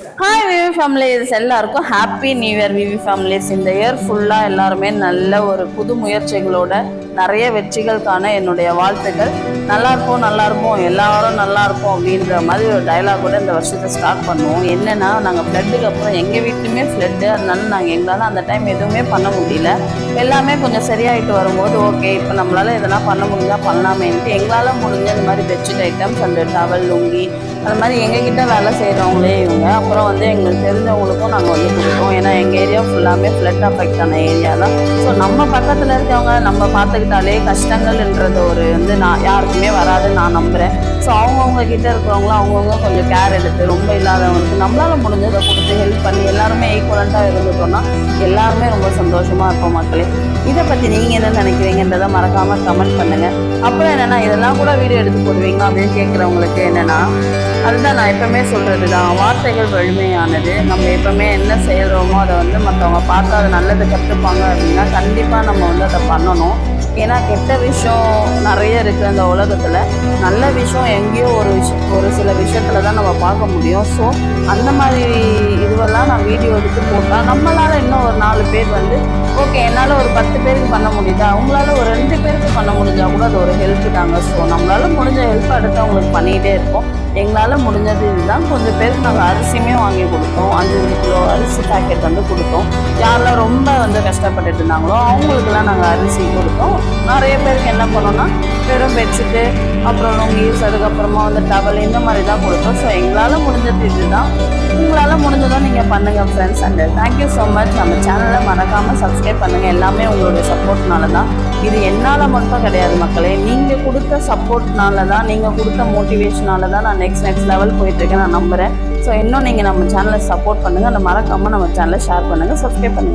Hi VV families எல்லாருக்கும் happy new year VV families இந்த year ஃபுல்லாக எல்லாருமே நல்ல ஒரு புது முயற்சிகளோட நிறைய வெற்றிகள் காண என்னுடைய வாழ்த்துக்கள். நல்லா இருப்போம் நல்லா இருப்போம் எல்லாரும் நல்லா இருப்போம் அப்படின்ற மாதிரி ஒரு டயலாகோட இந்த வருஷத்தை ஸ்டார்ட் பண்ணுவோம். என்னன்னா நாங்கள் ஃப்ளட்டுக்கு அப்புறம் எங்கள் வீட்லையுமே ஃப்ளட்டு அதனால நாங்கள் எங்களால் அந்த டைம் எதுவுமே பண்ண முடியல. எல்லாமே கொஞ்சம் சரியாயிட்டு வரும்போது ஓகே இப்போ நம்மளால எதனா பண்ண முடிஞ்சா பண்ணலாமேன்ட்டு எங்களால் முடிஞ்ச இந்த மாதிரி பெட்ஷீட் ஐட்டம்ஸ் அந்த டவல் லுங்கி அது மாதிரி எங்ககிட்ட வேலை செய்கிறவங்களே இவங்க. அப்புறம் வந்து எங்களுக்கு தெரிஞ்சவங்களுக்கும் நாங்கள் வந்து கொடுப்போம் ஏன்னா எங்கள் ஏரியா ஃபுல்லாமே ஃப்ளட் அஃபெக்ட் ஆன ஏரியா தான். ஸோ நம்ம பக்கத்தில் இருக்கவங்க நம்ம இருந்தாலே கஷ்டங்கள்ன்றது ஒரு வந்து நான் யாருக்குமே வராதுன்னு நான் நம்புகிறேன் ஸோ அவங்கவுங்க கிட்ட இருக்கிறவங்களும் அவங்கவுங்க கொஞ்சம் கேர் எடுத்து ரொம்ப இல்லாதவங்களுக்கு நம்மளால முடிஞ்சதை கொடுத்து ஹெல்ப் பண்ணி எல்லாருமே ஈக்குவலண்ட்டாக இருந்துட்டோம்னா எல்லாருமே ரொம்ப சந்தோஷமாக இருப்போம் மக்களே. இதை பற்றி நீங்கள் என்ன நினைக்கிறீங்கன்றதை மறக்காமல் கமெண்ட் பண்ணுங்கள் அப்புறம் என்னென்னா இதெல்லாம் கூட வீடியோ எடுத்து போடுவீங்க அப்படின்னு கேட்குறவங்களுக்கு என்னென்னா அதுதான் நான் எப்பவுமே சொல்கிறது தான் வார்த்தைகள் வலிமையானது. நம்ம எப்பவுமே என்ன செய்கிறோமோ அதை வந்து மற்றவங்க பார்த்து அதை நல்லது கற்றுப்பாங்க அப்படின்னா கண்டிப்பாக நம்ம வந்து அதை பண்ணணும். ஏன்னா கெட்ட விஷயம் நிறைய இருக்குது அந்த உலகத்தில். நல்ல விஷயம் எங்கேயோ ஒரு விஷயம் ஒரு சில விஷயத்தில் தான் நம்ம பார்க்க முடியும். ஸோ அந்த மாதிரி இதுவெல்லாம் நான் வீடியோ எடுத்து போட்டால் நம்மளால் இன்னும் ஒரு நாலு பேர் வந்து ஓகே என்னால் ஒரு பத்து பேருக்கு பண்ண முடியுதா? அவங்களால ஒரு ரெண்டு பேருக்கு பண்ண முடிஞ்சால் கூட அது ஒரு ஹெல்ப் தாங்க. ஸோ நம்மளால முடிஞ்ச ஹெல்ப் அடுத்தவங்களுக்கு பண்ணிகிட்டே இருப்போம். எங்களால் முடிஞ்சது இதுதான். கொஞ்சம் பேருக்கு நாங்கள் அரிசியுமே வாங்கி கொடுத்தோம். அஞ்சு அஞ்சு கிலோ அரிசி பேக்கெட் வந்து கொடுத்தோம். யாரெல்லாம் ரொம்ப வந்து கஷ்டப்பட்டுட்டு இருந்தாங்களோ அவங்களுக்குலாம் நாங்கள் அரிசி கொடுத்தோம். நிறைய பேருக்கு என்ன பண்ணோம்னா வெறும் பெட்ஷீட்டு அப்புறம் லுங்கீஸ் அதுக்கப்புறமா வந்து டவல் இந்த மாதிரி தான் கொடுத்தோம். ஸோ எங்களால் முடிஞ்சது இதுதான். உங்களால் முடிஞ்சதும் நீங்கள் பண்ணுங்கள் friends and thank you so much நம்ம சேனலை மறக்காமல் சப்ஸ்கிரைப் பண்ணுங்கள் எல்லாமே உங்களுடைய சப்போர்ட்னால தான் இது என்னால் மட்டும் கிடையாது மக்களே. நீங்கள் கொடுத்த சப்போர்ட்னால தான் நீங்கள் கொடுத்த மோட்டிவேஷனால தான் நான் நெக்ஸ்ட் நெக்ஸ்ட் லெவல் போயிட்டுருக்கேன் நான் நம்புகிறேன் ஸோ இன்னும் நீங்கள் நம்ம சேனலை சப்போர்ட் பண்ணுங்கள் அந்த மறக்காமல் நம்ம சேனலை ஷேர் பண்ணுங்கள் சப்ஸ்கிரைப் பண்ணுங்கள்